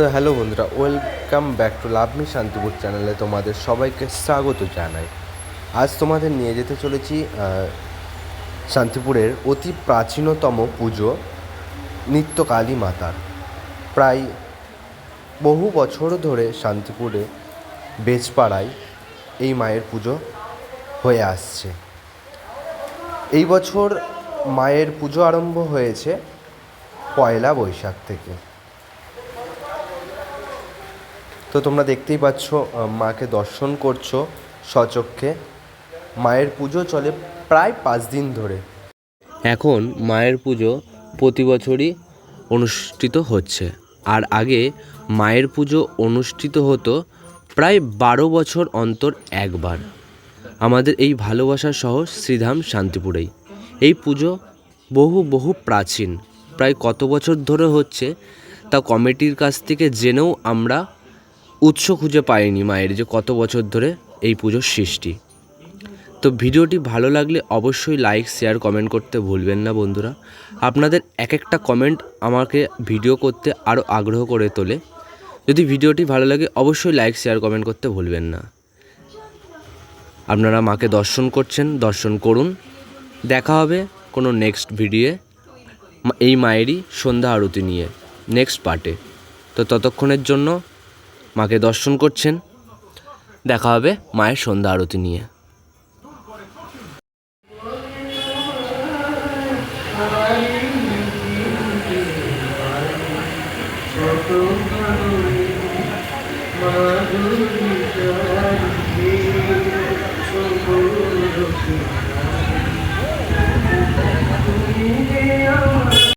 তো হ্যালো বন্ধুরা, welcome back to love me Shantipur চ্যানেলে তোমাদের সবাইকে স্বাগত জানাই। আজ তোমাদের নিয়ে যেতে চলেছি শান্তিপুরের অতি প্রাচীনতম পুজো, নিত্যকালী মাতার। প্রায় বহু বছর ধরে শান্তিপুরে বেজপাড়ায় এই মায়ের পুজো হয়ে আসছে। এই বছর মায়ের পুজো আরম্ভ হয়েছে পয়লা বৈশাখ থেকে। তো তোমরা দেখতেই পাচ্ছ মাকে দর্শন করছ সচক্ষে মায়ের পুজো চলে প্রায় পাঁচ দিন ধরে। এখন মায়ের পুজো প্রতি বছরই অনুষ্ঠিত হচ্ছে। আর আগে মায়ের পুজো অনুষ্ঠিত হতো প্রায় বারো বছর অন্তর একবার। আমাদের এই ভালোবাসার শহর শ্রীধাম শান্তিপুরেই। এই পুজো বহু বহু প্রাচীন। প্রায় কত বছর ধরে হচ্ছে তা কমিটির কাছ থেকে জেনেও আমরা উৎস খুঁজে পাইনি মায়ের যে কত বছর ধরে এই পুজোর সৃষ্টি। তো ভিডিওটি ভালো লাগলে অবশ্যই লাইক শেয়ার কমেন্ট করতে ভুলবেন না বন্ধুরা। আপনাদের এক একটা কমেন্ট আমাকে ভিডিও করতে আরও আগ্রহ করে তোলে। যদি ভিডিওটি ভালো লাগে অবশ্যই লাইক শেয়ার কমেন্ট করতে ভুলবেন না। আপনারা মাকে দর্শন করছেন, দর্শন করুন। দেখা হবে কোনো নেক্সট ভিডিও এই মায়েরই সন্ধ্যা আরতি নিয়ে নেক্সট পার্টে তো ততক্ষণের জন্য মাকে দর্শন করছেন। দেখা হবে মায়ের সন্ধ্যা আরতি নিয়ে। মাধুরী